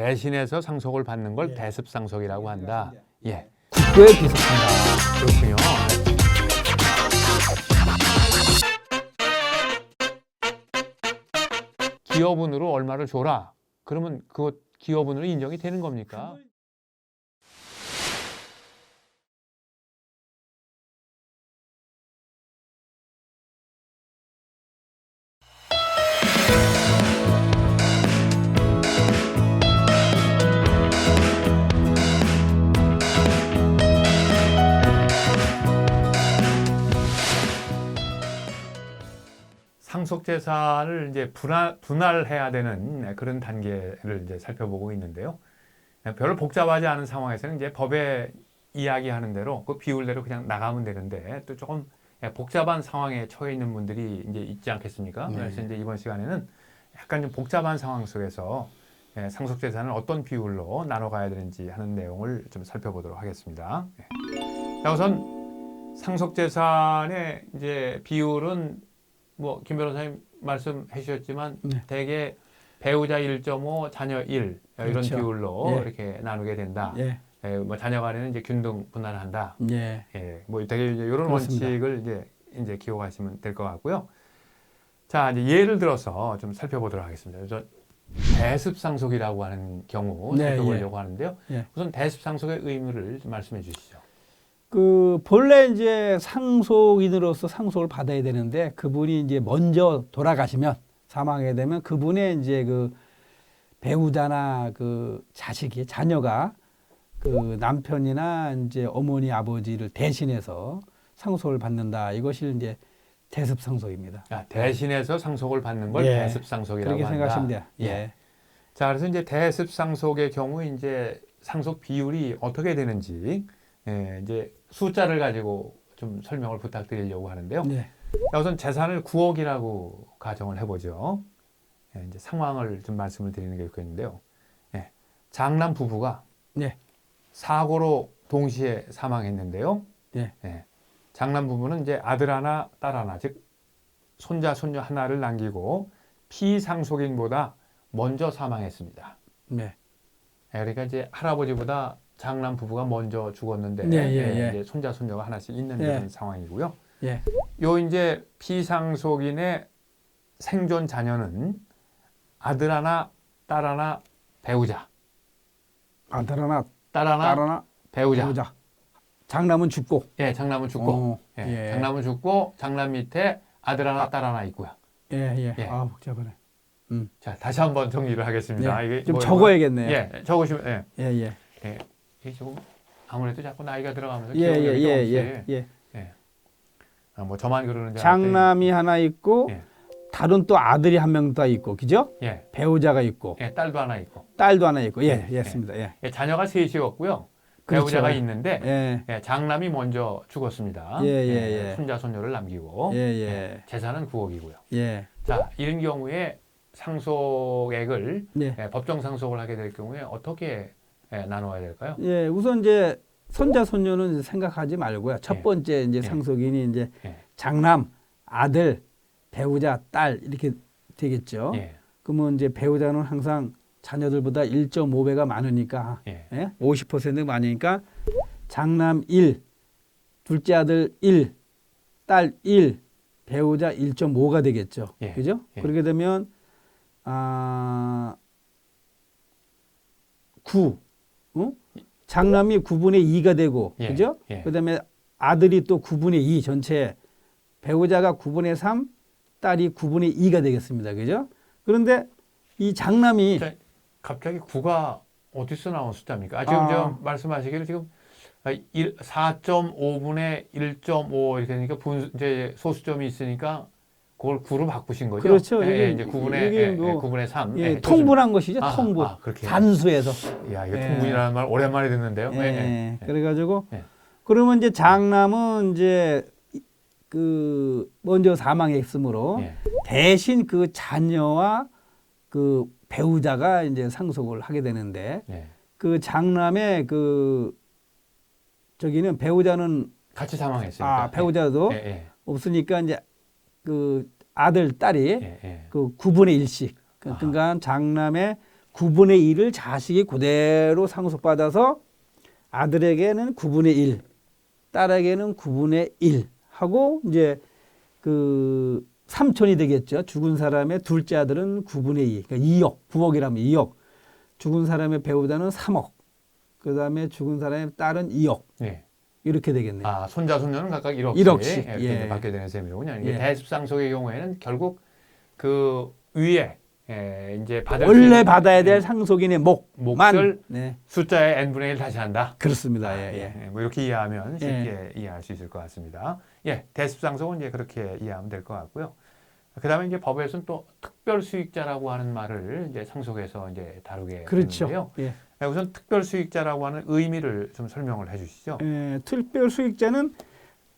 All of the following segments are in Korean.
대신해서 상속을 받는 걸 예. 대습상속이라고 한다. 예, 국고에 비속한다. 그렇군요. 기여분으로 얼마를 줘라. 그러면 그것 기여분으로 인정이 되는 겁니까? 상속 재산을 이제 분할, 분할 해야 되는 그런 단계를 이제 살펴보고 있는데요. 별로 복잡하지 않은 상황에서는 이제 법에 이야기하는 대로 그 비율대로 그냥 나가면 되는데 또 조금 복잡한 상황에 처해 있는 분들이 이제 있지 않겠습니까? 네. 그래서 이제 이번 시간에는 약간 좀 복잡한 상황 속에서 예, 상속 재산을 어떤 비율로 나눠 가야 되는지 하는 내용을 좀 살펴보도록 하겠습니다. 예. 자, 우선 상속 재산의 이제 비율은 뭐 김 변호사님 말씀해 주셨지만 네. 대개 배우자 1.5, 자녀 1 이런 그렇죠. 비율로 예. 이렇게 나누게 된다. 예, 예, 뭐 자녀 간에는 이제 균등 분할한다. 예, 예, 뭐 되게 이제 이런 그렇습니다. 원칙을 이제 이제 기억하시면 될 것 같고요. 자, 이제 예를 들어서 좀 살펴보도록 하겠습니다. 그래서 대습상속이라고 하는 경우 네, 살펴보려고 하는데요. 예. 우선 대습상속의 의무를 좀 말씀해 주시죠. 그 본래 이제 상속인으로서 상속을 받아야 되는데 그분이 이제 먼저 돌아가시면 사망하게 되면 그분의 이제 그 배우자나 그 자식이 자녀가 그 남편이나 이제 어머니 아버지를 대신해서 상속을 받는다. 이것이 이제 대습 상속입니다. 아, 대신해서 상속을 받는 걸 예. 대습 상속이라고 그렇게 한다. 생각하시면 돼요. 예. 예. 자, 그래서 이제 대습 상속의 경우 이제 상속 비율이 어떻게 되는지 예, 이제 숫자를 가지고 좀 설명을 부탁드리려고 하는데요. 네. 자, 우선 재산을 9억이라고 가정을 해보죠. 예, 이제 상황을 좀 말씀을 드리는 게 좋겠는데요. 예, 장남 부부가 네. 사고로 동시에 사망했는데요. 네. 예, 장남 부부는 이제 아들 하나, 딸 하나, 즉 손자, 손녀 하나를 남기고 피상속인보다 먼저 사망했습니다. 네. 예, 그러니까 이제 할아버지보다 장남 부부가 먼저 죽었는데 네, 예, 예, 예. 이제 손자, 손녀가 하나씩 있는 예. 그런 상황이고요. 예. 요 이제 피상속인의 생존 자녀는 아들 하나, 딸 하나, 배우자. 아들 하나, 딸 하나, 딸 하나, 배우자. 배우자. 장남은 죽고. 예, 장남은 죽고. 어, 예, 예. 장남은 죽고 장남 밑에 아들 하나, 딸 하나 있고요. 예, 예. 예. 아, 복잡하네. 자, 다시 한번 정리를 하겠습니다. 예. 이게 좀 뭐- 적어야겠네요. 예, 적으시면 예. 예, 예. 예. 이게 조금 아무래도 자꾸 나이가 들어가면서 예, 기억력이 예, 예, 조금씩 예, 예. 아, 뭐 저만 그러는지 장남이 하나 있고 예. 다른 또 아들이 한 명 더 있고, 그죠? 예, 배우자가 있고 예, 딸도 하나 있고. 딸도 하나 있고, 예, 예, 예, 습니다 예. 예, 자녀가 셋이었고요. 그렇죠. 배우자가 있는데 예, 예, 장남이 먼저 죽었습니다. 예, 예, 예. 손자 손녀를 남기고 예, 예, 재산은 9억이고요. 예, 자, 이런 경우에 상속액을 예. 예, 법정 상속을 하게 될 경우에 어떻게 예, 나눠야 될까요? 예, 우선 이제 손자 손녀는 이제 생각하지 말고요. 첫 예. 번째 이제 예. 상속인이 이제 예. 장남, 아들, 배우자, 딸 이렇게 되겠죠. 예, 그러면 이제 배우자는 항상 자녀들보다 1.5배가 많으니까 예, 예? 50% 많으니까 장남 1, 둘째 아들 1, 딸 1, 배우자 1.5가 되겠죠. 예, 그죠? 예. 그렇게 되면 아 9, 어? 장남이 9분의 2가 되고, 예, 그죠? 예. 그다음에 아들이 또 9분의 2 전체, 배우자가 9분의 3, 딸이 9분의 2가 되겠습니다. 그죠? 그런데 이 장남이 자, 갑자기 9가 어디서 나온 숫자입니까? 아, 지금 아. 저 말씀하시기를 지금 4.5분의 1.5 이렇게 되니까 분 이제 소수점이 있으니까 그걸 9로 바꾸신 거죠? 그렇죠. 예, 이게- 예, 이제 9분의 이게 예, 뭐- 예, 9분의 3. 예, 예, 통분한 것이죠. 아, 통분. 아, 그렇게. 단수에서. 야, 이거 예. 통분이라는 말 오랜만에 듣는데요. 예, 예, 예, 예. 그래가지고 예. 그러면 이제 장남은 이제 그 먼저 사망했으므로 예. 대신 그 자녀와 그 배우자가 이제 상속을 하게 되는데 예. 그 장남의 그 저기는 배우자는 같이 사망했으니까. 아 배우자도 예, 예, 없으니까 이제 그 아들 딸이 예, 예. 그 9분의 1씩 아하. 그러니까 장남의 9분의 1을 자식이 그대로 상속받아서 아들에게는 9분의 1, 딸에게는 9분의 1 하고 이제 그 삼촌이 되겠죠. 죽은 사람의 둘째 아들은 9분의 2, 그러니까 2억, 9억이라면 2억. 죽은 사람의 배우자는 3억. 그 다음에 죽은 사람의 딸은 2억. 예. 이렇게 되겠네요. 아, 손자 손녀는 각각 1억씩, 일억씩, 이렇게 예. 이제 받게 되는 셈이로군요. 이게 예. 대습상속의 경우에는 결국 그 위에 예, 이제 받을 수 원래 받아야 될 상속인의 목만 몫을 네. 숫자의 n분의 1 다시 한다. 그렇습니다. 예, 예. 예, 뭐 이렇게 이해하면 쉽게 이해할 수 있을 것 같습니다. 예, 대습상속은 이제 그렇게 이해하면 될 것 같고요. 그다음에 이제 법에서는 또 특별 수익자라고 하는 말을 이제 상속에서 이제 다루게 그렇죠. 되는데요. 예. 네, 우선 특별 수익자라고 하는 의미를 좀 설명을 해 주시죠. 예, 특별 수익자는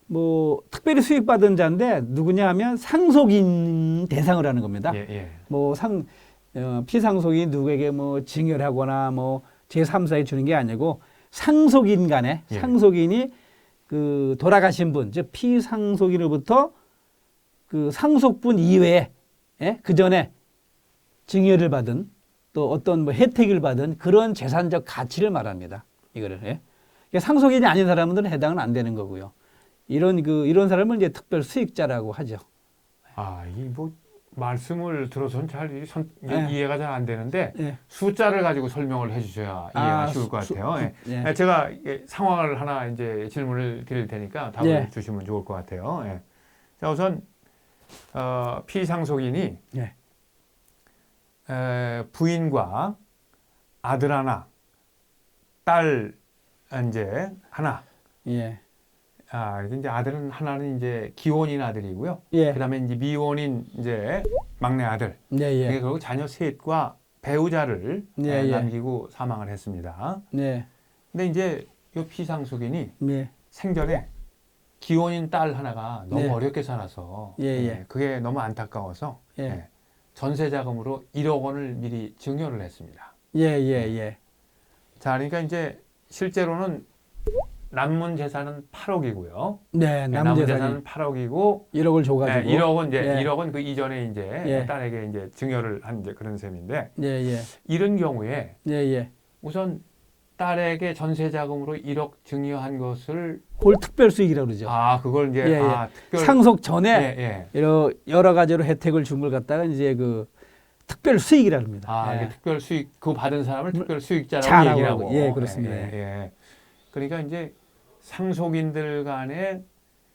뭐 특별히 수익받은 자인데 누구냐 하면 상속인 대상을 하는 겁니다. 예, 예. 뭐상 어, 피상속인 누구에게 뭐 징열하거나 뭐 제3사에 주는 게 아니고 상속인 간에 예. 상속인이 그 돌아가신 분, 즉 피상속인으로부터 그 상속분 이외에 예? 그 전에 징열을 받은 또 어떤 뭐 혜택을 받은 그런 재산적 가치를 말합니다. 이거를 예? 그러니까 상속인이 아닌 사람들은 해당은 안 되는 거고요. 이런 그 이런 사람을 이제 특별 수익자라고 하죠. 아, 이뭐 말씀을 들어서는 잘 선- 예. 이해가 잘 안 되는데 예. 숫자를 가지고 설명을 해주셔야 이해가 아, 쉬울 것 수- 같아요. 예. 예. 예, 제가 이게 상황을 하나 이제 질문을 드릴 테니까 답을 예. 주시면 좋을 것 같아요. 예. 자, 우선 어, 피상속인이 예. 에, 부인과 아들 하나, 딸 이제 하나. 예. 아, 이제 아들은 하나는 이제 기혼인 아들이고요. 예. 그다음에 이제 미혼인 이제 막내 아들. 네, 이게 예. 결국 자녀 셋과 배우자를 예, 에, 예. 남기고 사망을 했습니다. 네. 근데 이제 이 피상속인이 네. 생전에 기혼인 딸 하나가 너무 네. 어렵게 살아서 예, 예. 그게 너무 안타까워서 예. 예, 전세 자금으로 1억 원을 미리 증여를 했습니다. 예, 예, 예. 자, 그러니까 이제 실제로는 남문 재산은 8억이고요. 네, 남문 남은 재산은 재산이 8억이고 1억을 예, 줘가지고. 1억은 이제 예. 1억은 그 이전에 이제 예. 딸에게 이제 증여를 한 이제 그런 셈인데 예, 예. 이런 경우에 예, 예. 우선 딸에게 전세 자금으로 1억 증여한 것을 그걸 특별 수익이라고 그러죠. 아 그걸 이제 예, 예. 아 특별 상속 전에 예, 예. 여러, 여러 가지로 혜택을 준 걸 갖다가 이제 그 특별 수익이라고 합니다. 아, 예. 특별 수익 그 받은 사람을 특별 수익자라고 자라고 얘기를 하고. 하고. 예, 그렇습니다. 예, 예. 그러니까 이제 상속인들 간의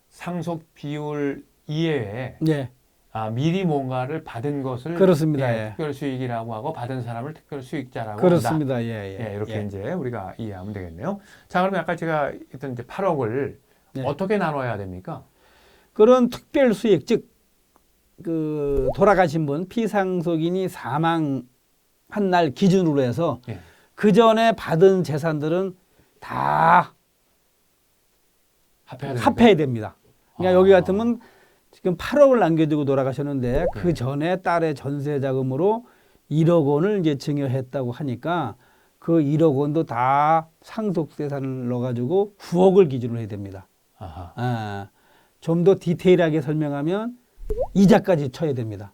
상속 비율 이외에 예. 아, 미리 뭔가를 받은 것을 그렇습니다. 예, 예. 특별 수익이라고 하고 받은 사람을 특별 수익자라고 한다. 그렇습니다. 예, 예. 예, 이렇게 예. 이제 우리가 이해하면 되겠네요. 자, 그러면 아까 제가 했던 이제 8억을 네. 어떻게 나눠야 됩니까? 그런 특별 수익 즉 그 돌아가신 분 피상속인이 사망한 날 기준으로 해서 예. 그 전에 받은 재산들은 다 합해야? 합해야 됩니다. 그러니까 아. 여기 같으면 지금 8억을 남겨두고 돌아가셨는데 그 네. 전에 딸의 전세 자금으로 1억 원을 이제 증여했다고 하니까 그 1억 원도 다 상속재산을 넣어가지고 9억을 기준으로 해야 됩니다. 아하. 아, 좀 더 디테일하게 설명하면 이자까지 쳐야 됩니다.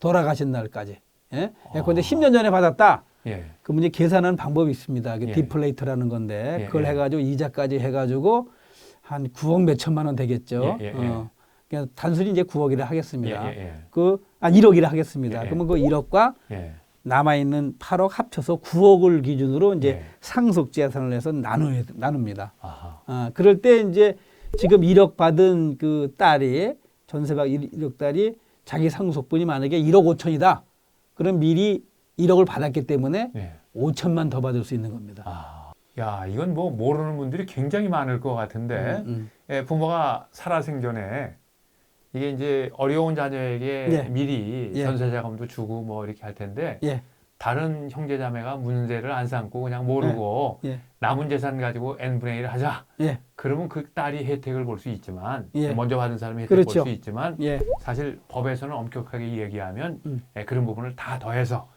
돌아가신 날까지. 예? 그런데 아. 10년 전에 받았다. 예. 그럼 이제 계산하는 방법이 있습니다. 그게 예. 디플레이터라는 건데 예, 그걸 예. 해가지고 이자까지 해가지고 한 9억 몇 천만 원 되겠죠. 예, 예, 예. 어. 그냥 단순히 이제 9억이라 하겠습니다. 예, 예, 그, 아, 1억이라 하겠습니다. 예, 예. 그러면 그 1억과 예. 남아있는 8억 합쳐서 9억을 기준으로 이제 예. 상속 재산을 해서 나누, 나눕니다. 아하. 아, 그럴 때 이제 지금 1억 받은 그 딸이 전세박 1억 딸이 자기 상속분이 만약에 1억 5천이다. 그럼 미리 1억을 받았기 때문에 예. 5천만 더 받을 수 있는 겁니다. 아, 야, 이건 뭐 모르는 분들이 굉장히 많을 것 같은데, 음, 예, 부모가 살아생전에 이게 이제 어려운 자녀에게 예. 미리 예. 전세 자금도 주고 뭐 이렇게 할 텐데, 예, 다른 형제자매가 문제를 안 삼고 그냥 모르고 예, 남은 재산 가지고 n분의 1을 하자. 예, 그러면 그 딸이 혜택을 볼 수 있지만, 예. 먼저 받은 사람이 혜택을 그렇죠. 볼수 있지만, 예, 사실 법에서는 엄격하게 얘기하면 음. 예, 그런 부분을 다 더해서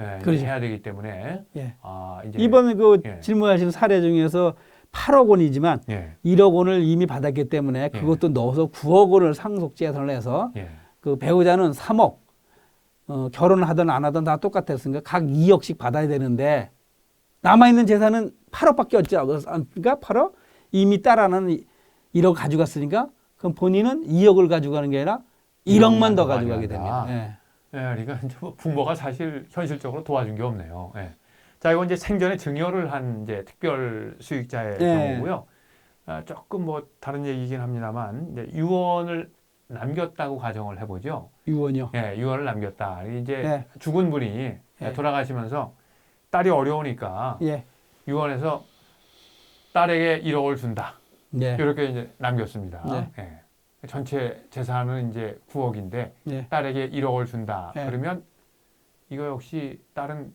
예, 그렇죠. 해야 되기 때문에 예. 아, 이제 이번 그 예. 질문하신 사례 중에서 8억 원이지만 예, 1억 원을 이미 받았기 때문에 그것도 넣어서 9억 원을 상속 재산을 해서 예, 그 배우자는 3억, 어, 결혼을 하든 안 하든 다 똑같았으니까 각 2억씩 받아야 되는데 남아있는 재산은 8억밖에 없지 않습니까? 8억? 이미 딸아는 1억 가져갔으니까 그럼 본인은 2억을 가져가는 게 아니라 1억만 더 가져가게. 됩니다. 예. 예, 그러니까 뭐 부모가 사실 현실적으로 도와준 게 없네요. 예. 자, 이건 이제 생전에 증여를 한 이제 특별 수익자의 예. 경우고요. 아, 조금 뭐 다른 얘기긴 합니다만 이제 유언을 남겼다고 가정을 해보죠. 유언이요. 예, 유언을 남겼다. 이제 예. 죽은 분이 예. 돌아가시면서 딸이 어려우니까 예. 유언해서 딸에게 1억을 준다. 네. 이렇게 이제 남겼습니다. 네. 예. 전체 재산은 이제 9억인데 네. 딸에게 1억을 준다. 네. 그러면 이거 역시 딸은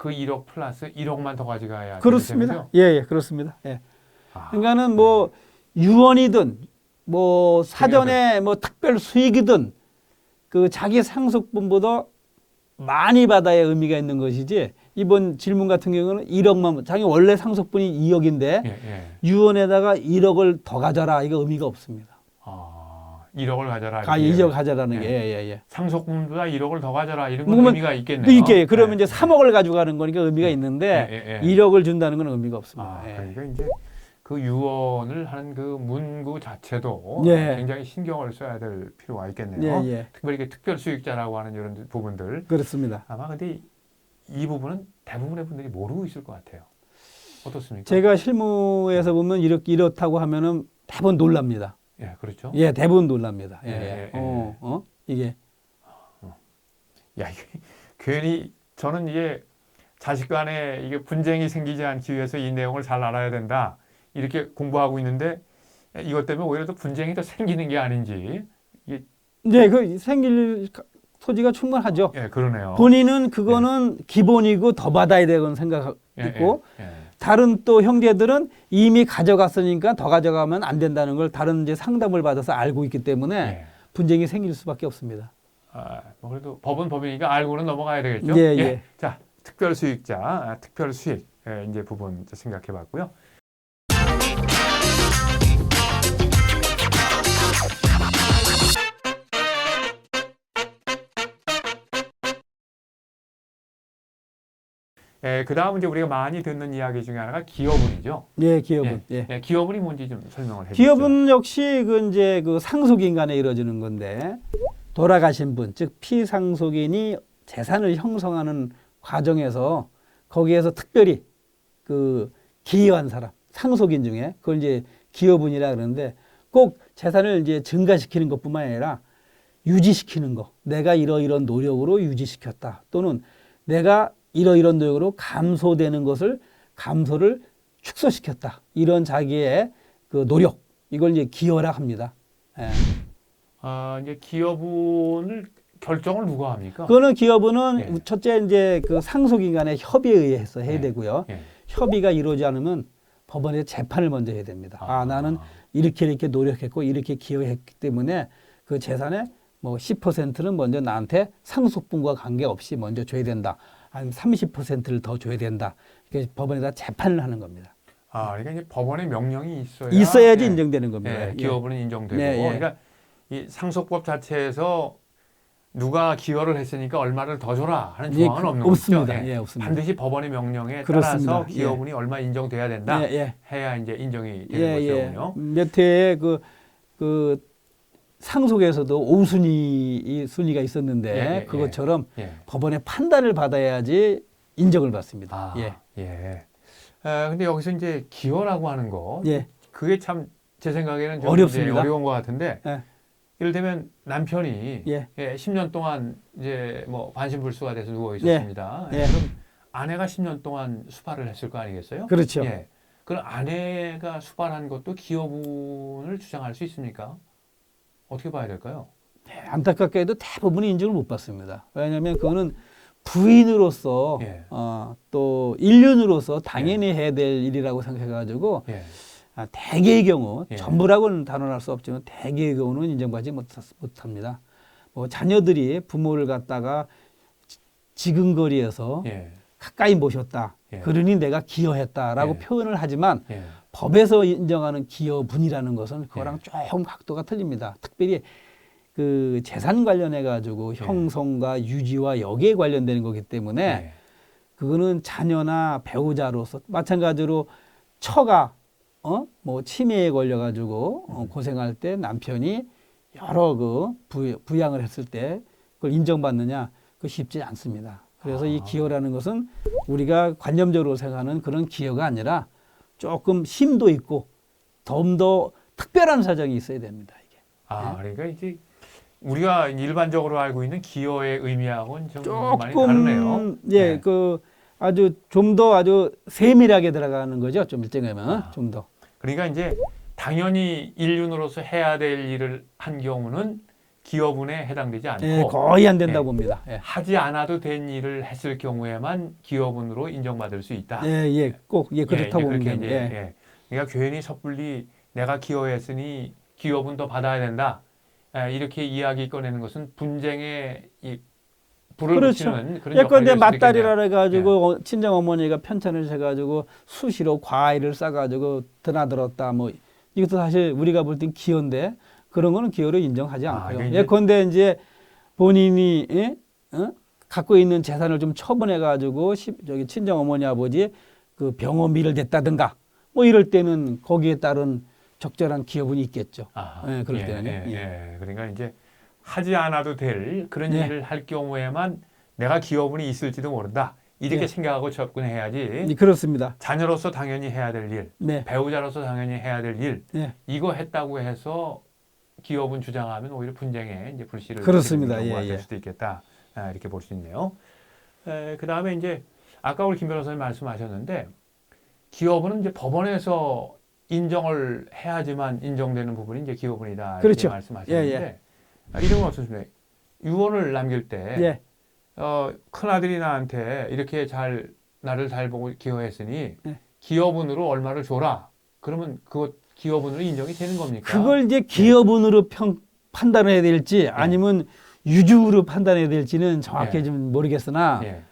그 1억 플러스 1억만 더 가져가야 되는 그렇습니다. 예, 예, 그렇습니다. 예. 아, 그러니까는 뭐 유언이든 뭐 사전에 뭐 특별 수익이든 그 자기 상속분보다 많이 받아야 의미가 있는 것이지 이번 질문 같은 경우는 1억만 자기 원래 상속분이 2억인데 예, 예. 유언에다가 1억을 더 가져라 이거 의미가 없습니다. 아, 1억을 가져라. 가 이렇게. 2억 가져라는 예. 게 예, 예, 상속분보다 1억을 더 가져라 이런 건 의미가 예. 있겠네요. 이게 그러면 예. 이제 3억을 가져가는 거니까 의미가 예, 있는데 예, 예. 1억을 준다는 건 의미가 없습니다. 아, 예. 그러니까 이제 그 유언을 하는 그 문구 자체도 예. 굉장히 신경을 써야 될 필요가 있겠네요. 예, 예. 특별히 이게 특별 수익자라고 하는 이런 부분들 그렇습니다. 아마 근데 이 부분은 대부분의 분들이 모르고 있을 것 같아요. 어떻습니까? 제가 실무에서 보면 이렇게 이렇다고 하면은 대부분 놀랍니다. 예, 그렇죠. 예, 대부분 놀랍니다. 예, 예, 예. 예, 어, 어, 이게 야, 이게 괜히 저는 이게 자식 간에 이게 분쟁이 생기지 않기 위해서 이 내용을 잘 알아야 된다. 이렇게 공부하고 있는데 이것 때문에 오히려 더 분쟁이 더 생기는 게 아닌지. 네, 그 생길 가- 소지가 충분하죠. 예, 그러네요. 본인은 그거는 기본이고 더 받아야 되는 생각 예, 있고 예, 예. 다른 또 형제들은 이미 가져갔으니까 더 가져가면 안 된다는 걸 다른 이제 상담을 받아서 알고 있기 때문에 예. 분쟁이 생길 수밖에 없습니다. 아, 뭐 그래도 법은 법이니까 알고는 넘어가야 되겠죠. 예, 예. 자, 특별 수익자, 아, 특별 수익 예, 이제 부분 이제 생각해 봤고요. 예, 그 다음 이제 우리가 많이 듣는 이야기 중에 하나가 기여분이죠. 예, 기업은. 예. 예, 기여분이 뭔지 좀 설명을 해주시죠. 기업은 역시 그 이제 그 상속인 간에 이루어지는 건데 돌아가신 분, 즉 피상속인이 재산을 형성하는 과정에서 거기에서 특별히 그 기여한 사람, 상속인 중에 그걸 이제 기여분이라 그러는데 꼭 재산을 이제 증가시키는 것뿐만 아니라 유지시키는 거. 내가 이러이런 노력으로 유지시켰다. 또는 내가 이러이런 노력으로 감소되는 것을 감소를 축소시켰다. 이런 자기의 그 노력. 이걸 이제 기여라 합니다. 예. 아, 이제 기여분을 결정을 누가 합니까? 그거는 기여분은 예. 첫째 이제 그 상속인 간의 협의에 의해서 해야 예. 되고요. 예. 협의가 이루어지지 않으면 법원에 재판을 먼저 해야 됩니다. 아, 나는 이렇게 이렇게 노력했고 이렇게 기여했기 때문에 그 재산의 뭐 10%는 먼저 나한테 상속분과 관계없이 먼저 줘야 된다. 아니면 30%를 더 줘야 된다. 이렇게 법원에다 재판을 하는 겁니다. 아, 그러니까 이제 법원의 명령이 있어야 있어야지 예, 인정되는 겁니다. 예, 기여분은 인정되고 네, 예. 그러니까 이 상속법 자체에서 누가 기여를 했으니까 얼마를 더 줘라 하는 예, 조항은 그- 없는 없습니다. 거죠. 예, 없습니다. 반드시 법원의 명령에 그렇습니다. 따라서 예. 기여분이 얼마 인정돼야 된다. 예, 예. 해야 이제 인정이 되는 예, 예. 것이군요. 몇 회에 그, 그 상속에서도 5순위 순위가 있었는데 예, 예, 그것처럼 예. 법원의 판단을 받아야지 인정을 받습니다. 아, 예. 예. 아, 근데 여기서 이제 기여라고 하는 거 예. 그게 참 제 생각에는 좀 어렵습니다. 어려운 것 같은데 예. 이를테면 남편이 예. 예, 10년 동안 이제 뭐 반신불수가 돼서 누워 있었습니다. 예. 예, 그럼 아내가 10년 동안 수발을 했을 거 아니겠어요? 그렇죠. 예. 그럼 아내가 수발한 것도 기여분을 주장할 수 있습니까? 어떻게 봐야 될까요? 네, 안타깝게도 대부분이 인정을 못 받습니다. 왜냐하면 그거는 부인으로서 예. 어, 또 인륜으로서 당연히 해야 될 일이라고 생각해가지고 예. 아, 대개의 경우 예. 전부라고는 단언할 수 없지만 대개의 경우는 인정받지 못, 못합니다. 뭐 자녀들이 부모를 갖다가 지- 지근거리에서 예. 가까이 모셨다. 예. 그러니 내가 기여했다라고 예. 표현을 하지만 예. 법에서 인정하는 기여분이라는 것은 그거랑 예. 조금 각도가 틀립니다. 특별히 그 재산 관련해 가지고 네. 형성과 유지와 여기에 관련되는 거기 때문에 네. 그거는 자녀나 배우자로서 마찬가지로 처가 어 뭐 치매에 걸려 가지고 어, 고생할 때 남편이 여러 그 부, 부양을 했을 때 그걸 인정받느냐 그 쉽지 않습니다. 그래서 이 아. 기여라는 것은 우리가 관념적으로 생각하는 그런 기여가 아니라 조금 힘도 있고 좀 더 특별한 사정이 있어야 됩니다. 이게 아, 그러니까 이제 우리가 일반적으로 알고 있는 기여의 의미하고는 좀 많이 다르네요. 예, 네. 그 아주 좀 더 아주 세밀하게 들어가는 거죠. 좀 일정하면 아. 좀 더. 그러니까 이제 당연히 인륜으로서 해야 될 일을 한 경우는 기여분에 해당되지 않고 예, 거의 안 된다고 예. 봅니다. 예. 하지 않아도 된 일을 했을 경우에만 기여분으로 인정받을 수 있다. 예, 예, 꼭 예, 예, 그렇다고 그렇게 됩니다. 이제, 예. 예. 그러니까 괜히 섣불리 내가 기여했으니 기여분 더 받아야 된다. 예, 이렇게 이야기 꺼내는 것은 분쟁에 이 불을 그렇죠. 붙이는 그런 예컨대. 맞다리라 해가지고 어, 친정 어머니가 편찬을 해가지고 수시로 과일을 싸가지고 드나들었다 뭐 이것도 사실 우리가 볼 땐 기여인데 그런 거는 기여로 인정하지 아, 않고요. 이게 이제- 예컨대 이제 본인이 예? 어? 갖고 있는 재산을 좀 처분해 가지고 시- 저기 친정 어머니 아버지 그 병원비를 댔다든가 뭐 이럴 때는 거기에 따른 적절한 기여분이 있겠죠. 아, 예, 그럴 예, 때는요. 예, 예. 예. 그러니까 이제 하지 않아도 될 그런 네. 일을 할 경우에만 내가 기여분이 있을지도 모른다. 이렇게 네. 생각하고 접근해야지. 예, 그렇습니다. 자녀로서 당연히 해야 될 일, 네, 배우자로서 당연히 해야 될 일, 네. 이거 했다고 해서 기업은 주장하면 오히려 분쟁에 이제 불씨를 그렇습니다. 예, 될 예. 수도 있겠다. 아, 이렇게 볼 수 있네요. 그 다음에 이제 아까 우리 김 변호사님 말씀하셨는데 기업은 이제 법원에서 인정을 해야지만 인정되는 부분이 이제 기업은이다. 이렇게 그렇죠. 말씀하셨는데 예, 아, 이런 건 어떻습니까? 유언을 남길 때 예, 어, 큰 아들이 나한테 이렇게 잘 나를 잘 보고 기여했으니 네. 기여분으로 얼마를 줘라. 그러면 그것 기여분으로 인정이 되는 겁니까? 그걸 이제 기여분으로 평 판단해야 될지 아니면 유중으로 판단해야 될지는 정확히 예. 좀 모르겠으나 예.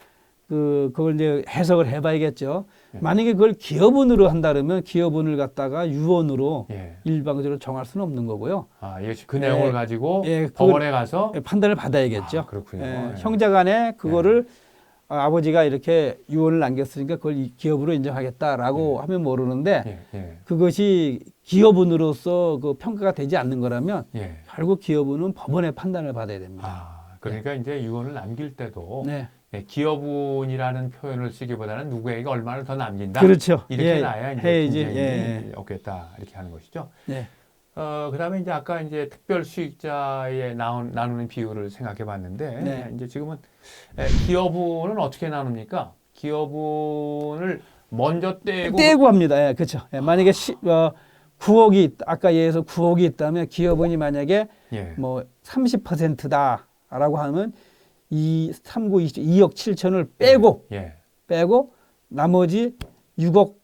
그 그걸 이제 해석을 해봐야겠죠. 예. 만약에 그걸 기여분으로 한다 그러면 기여분을 갖다가 유언으로 예. 일방적으로 정할 수는 없는 거고요. 아, 그 내용을 예. 가지고 예, 법원에 가서 판단을 받아야겠죠. 아, 그렇군요. 예, 예. 형제간에 그거를 아, 아버지가 이렇게 유언을 남겼으니까 그걸 이- 기여분으로 인정하겠다라고 하면 모르는데 예, 예, 그것이 기여분으로서 그 평가가 되지 않는 거라면 예. 결국 기여분은 법원의 판단을 받아야 됩니다. 아, 그러니까 이제 유언을 남길 때도 네, 예, 기여분이라는 표현을 쓰기보다는 누구에게 얼마를 더 남긴다. 그렇죠. 이렇게 예, 나야 이제 해야지. 예, 없겠다 이렇게 하는 것이죠. 예. 어, 그 다음에 이제 아까 이제 특별 수익자에 나온 나누는 비율을 생각해 봤는데 네. 이제 지금은 에, 기여분은 어떻게 나눕니까? 기여분을 먼저 떼고 떼고 합니다. 예, 그렇죠. 예, 만약에 시, 어, 9억이 있- 아까 예에서 9억이 있다면 기여분이 만약에 예. 뭐 30%다라고 하면 이 39, 20, 2억 7천을 빼고 예. 빼고 나머지 6억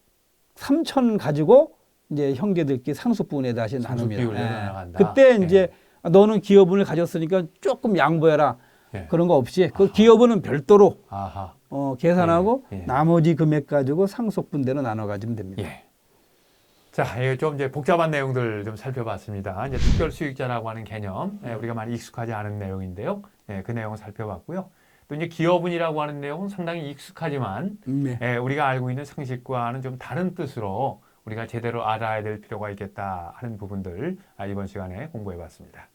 3천 가지고 이제 형제들끼리 상속분에 다시 나눕니다. 예. 그때 예. 이제 너는 기여분을 가졌으니까 조금 양보해라. 예. 그런 거 없이 그 기여분은 별도로 아하. 어, 계산하고 예, 예. 나머지 금액 가지고 상속분대로 나눠 가지면 됩니다. 예. 자, 이게 좀 이제 복잡한 내용들 좀 살펴봤습니다. 이제 특별 수익자라고 하는 개념, 예, 우리가 많이 익숙하지 않은 내용인데요. 예, 그 내용을 살펴봤고요. 또 이제 기여분이라고 하는 내용은 상당히 익숙하지만 네. 예, 우리가 알고 있는 상식과는 좀 다른 뜻으로 우리가 제대로 알아야 될 필요가 있겠다 하는 부분들 아, 이번 시간에 공부해 봤습니다.